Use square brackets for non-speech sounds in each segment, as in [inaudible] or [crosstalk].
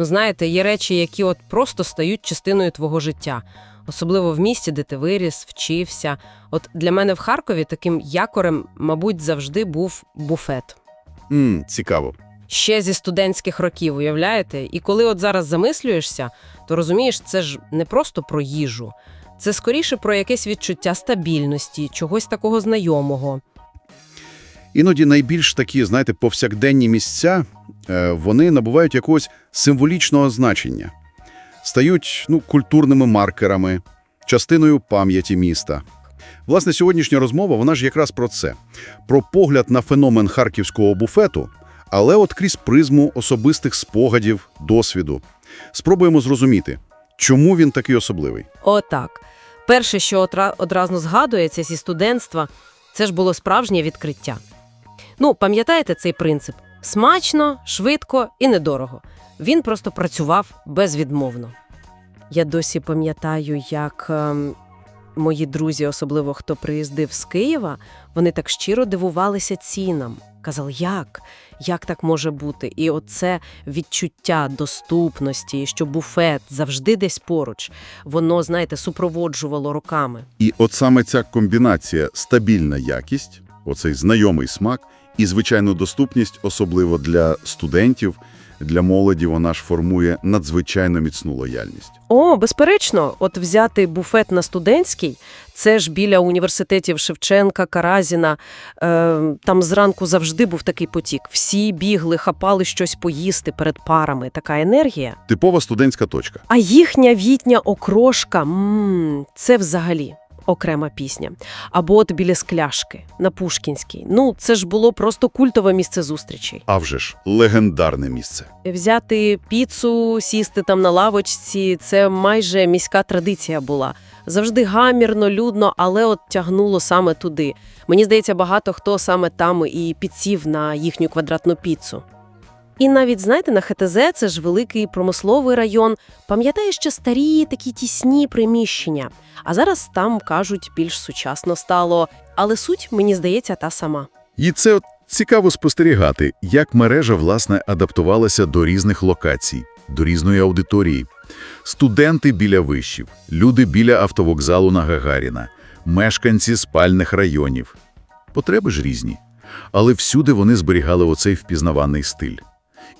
Ну, знаєте, є речі, які от просто стають частиною твого життя, особливо в місті, де ти виріс, вчився. От для мене в Харкові таким якорем, мабуть, завжди був буфет. М, цікаво. Ще зі студентських років, уявляєте? І коли от зараз замислюєшся, то розумієш, це ж не просто про їжу. Це скоріше про якесь відчуття стабільності, чогось такого знайомого. Іноді найбільш такі, знаєте, повсякденні місця, е, вони набувають якогось символічного значення. Стають ну, культурними маркерами, частиною пам'яті міста. Власне, сьогоднішня розмова, вона ж якраз про це. Про погляд на феномен харківського буфету, але от крізь призму особистих спогадів, досвіду. Спробуємо зрозуміти, чому він такий особливий. Отак. Перше, що одразу згадується зі студентства, це ж було справжнє відкриття. Ну, пам'ятаєте цей принцип? Смачно, швидко і недорого. Він просто працював безвідмовно. Я досі пам'ятаю, як ем, мої друзі, особливо хто приїздив з Києва, вони так щиро дивувалися цінам. Казали, як? Як так може бути? І оце відчуття доступності, що буфет завжди десь поруч, воно, знаєте, супроводжувало роками. І от саме ця комбінація стабільна якість, оцей знайомий смак і, звичайно, доступність, особливо для студентів, для молоді, вона ж формує надзвичайно міцну лояльність. О, безперечно, от взяти буфет на студентський, це ж біля університетів Шевченка, Каразіна. Е, там зранку завжди був такий потік. Всі бігли, хапали щось поїсти перед парами. Така енергія. Типова студентська точка. А їхня вітня окрошка м це взагалі окрема пісня. Або от біля скляшки на Пушкінській. Ну, це ж було просто культове місце зустрічей. А вже ж, легендарне місце. Взяти піцу, сісти там на лавочці це майже міська традиція була. Завжди гамірно, людно, але от тягнуло саме туди. Мені здається, багато хто саме там і підсів на їхню квадратну піцу. І навіть, знаєте, на ХТЗ це ж великий промисловий район. Пам'ятаю, ще старі такі тісні приміщення. А зараз там, кажуть, більш сучасно стало. Але суть, мені здається, та сама. І це от цікаво спостерігати, як мережа, власне, адаптувалася до різних локацій, до різної аудиторії. Студенти біля вишів, люди біля автовокзалу на Гагаріна, мешканці спальних районів. Потреби ж різні. Але всюди вони зберігали оцей впізнаваний стиль.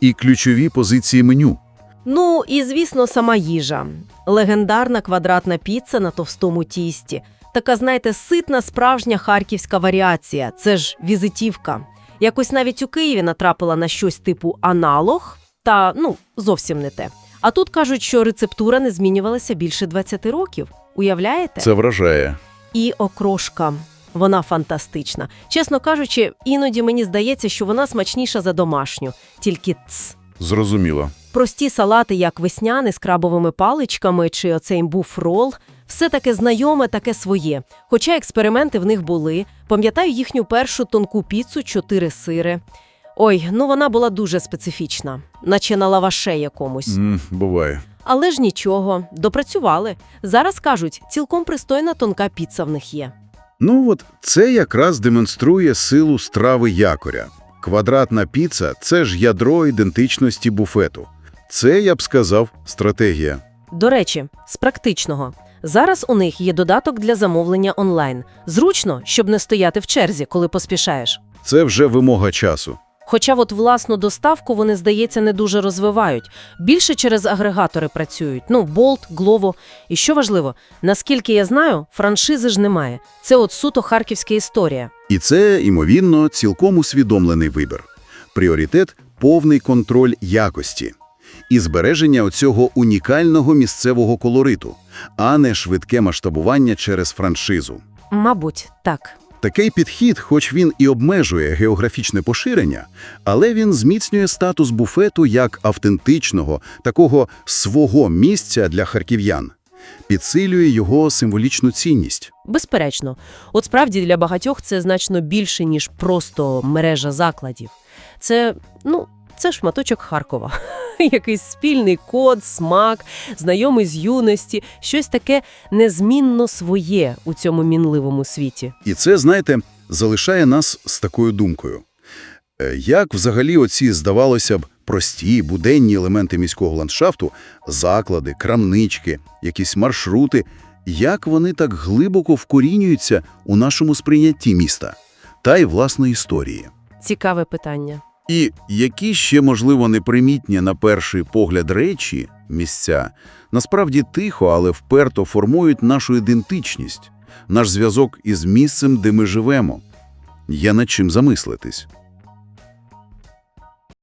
І ключові позиції меню. Ну і звісно, сама їжа. Легендарна квадратна піца на товстому тісті. Така, знаєте, ситна справжня харківська варіація. Це ж візитівка. Якось навіть у Києві натрапила на щось типу аналог, та ну зовсім не те. А тут кажуть, що рецептура не змінювалася більше 20 років. Уявляєте? Це вражає. І окрошка. Вона фантастична. Чесно кажучи, іноді мені здається, що вона смачніша за домашню, тільки ц. Зрозуміло. Прості салати, як весняний з крабовими паличками чи оцей буфрол, все таке знайоме, таке своє. Хоча експерименти в них були. Пам'ятаю їхню першу тонку піцу, чотири сири. Ой, ну вона була дуже специфічна, наче на лаваше якомусь. М, буває. Але ж нічого, допрацювали. Зараз кажуть, цілком пристойна тонка піца в них є. Ну от це якраз демонструє силу страви якоря. Квадратна піца – це ж ядро ідентичності буфету. Це, я б сказав, стратегія. До речі, з практичного. Зараз у них є додаток для замовлення онлайн. Зручно, щоб не стояти в черзі, коли поспішаєш. Це вже вимога часу. Хоча от власну доставку вони, здається, не дуже розвивають. Більше через агрегатори працюють. Ну, Bolt, Glovo. І що важливо, наскільки я знаю, франшизи ж немає. Це от суто харківська історія. І це, ймовірно, цілком усвідомлений вибір. Пріоритет – повний контроль якості. І збереження оцього унікального місцевого колориту, а не швидке масштабування через франшизу. Мабуть, так. Такий підхід, хоч він і обмежує географічне поширення, але він зміцнює статус буфету як автентичного, такого свого місця для харків'ян, підсилює його символічну цінність. Безперечно, от справді для багатьох це значно більше, ніж просто мережа закладів. Це, ну, це шматочок Харкова. [laughs] Якийсь спільний код, смак, знайомий з юності, щось таке незмінно своє у цьому мінливому світі. І це, знаєте, залишає нас з такою думкою. Е, Як взагалі оці, здавалося б, прості, буденні елементи міського ландшафту, заклади, крамнички, якісь маршрути, як вони так глибоко вкорінюються у нашому сприйнятті міста та й власної історії? Цікаве питання. І які ще, можливо, непримітні на перший погляд речі, місця, насправді тихо, але вперто формують нашу ідентичність, наш зв'язок із місцем, де ми живемо. Є над чим замислитись.